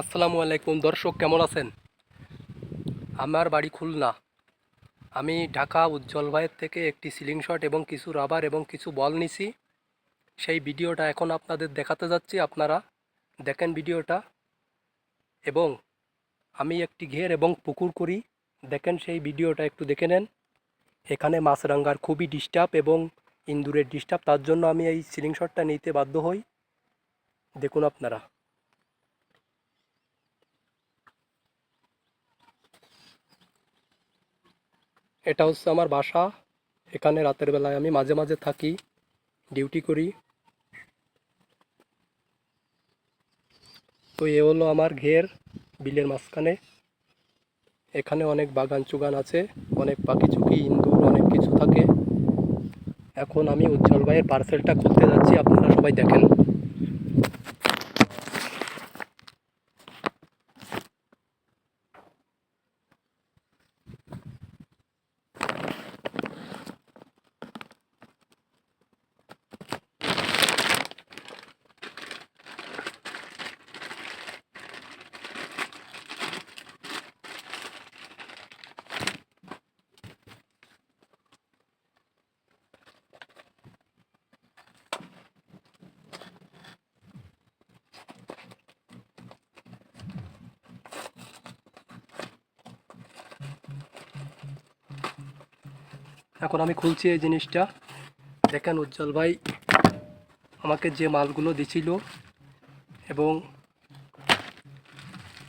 আসসালামু আলাইকুম, দর্শক কেমন আছেন? আমার বাড়ি খুলনা। আমি ঢাকা উজ্জ্বল ভাইয়ের থেকে একটি সিলিং শট এবং কিছু রাবার এবং কিছু বল নিছি। সেই ভিডিওটা এখন আপনাদের দেখাতে যাচ্ছি, আপনারা দেখেন ভিডিওটা। এবং আমি একটি ঘের এবং পুকুর করি, দেখেন সেই ভিডিওটা একটু দেখে নেন। এখানে মাছরাঙ্গার খুবই ডিস্টার্ব এবং ইন্দুরের ডিস্টার্ব তার জন্য আমি এই সিলিং শটটা নিতে বাধ্য হই। দেখুন আপনারা। এটা হচ্ছে আমার বাসা। এখানে রাতের বেলায় আমি মাঝে মাঝে থাকি ডিউটি করি। তো এ হলো আমার ঘের বিলের মাঝখানে। এখানে অনেক বাগান চুগান আছে, অনেক পাখি চুকি ইন্দুর অনেক কিছু থাকে। এখন আমি উজ্জ্বল ভাইয়ের পার্সেলটা খুলতে যাচ্ছি, আপনারা সবাই দেখেন। এখন আমি খুলছি এই জিনিসটা। দেখেন উজ্জ্বল ভাই আমাকে যে মালগুলো দিছিল এবং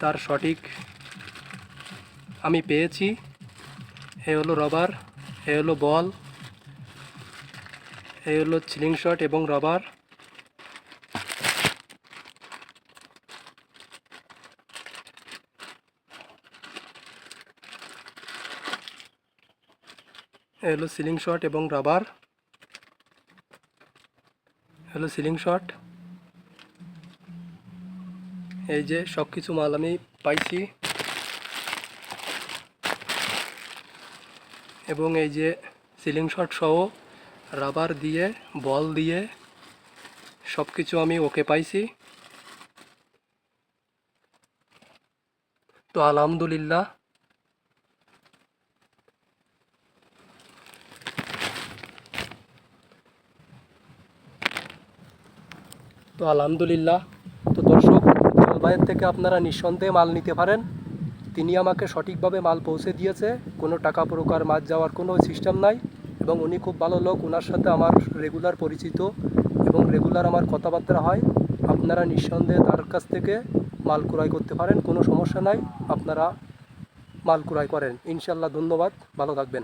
তার সঠিক আমি পেয়েছি। এ হলো রবার, এ হলো বল, এ হলো চিলিং শট এবং রবার। হলো সিলিং শট এবং রাবার হলো সিলিং শট এই যে সব কিছু মাল আমি পাইছি। এবং এই যে সিলিং শট সহ রাবার দিয়ে বল দিয়ে সব কিছু আমি ওকে পাইছি। তো আলহামদুলিল্লাহ তো আলহামদুলিল্লাহ। তো দর্শক উজ্জ্বল থেকে আপনারা নিঃসন্দেহে মাল নিতে পারেন। তিনি আমাকে সঠিকভাবে মাল পৌঁছে দিয়েছে। কোনো টাকা প্রকার মাছ যাওয়ার কোনো সিস্টেম নাই এবং উনি খুব ভালো লোক। ওনার সাথে আমার রেগুলার পরিচিত এবং রেগুলার আমার কথাবার্তা হয়। আপনারা নিঃসন্দেহে তার কাছ থেকে মাল ক্রয় করতে পারেন। কোনো সমস্যা নাই, আপনারা মাল ক্রয় করেন। ইনশাল্লাহ ধন্যবাদ। ভালো থাকবেন।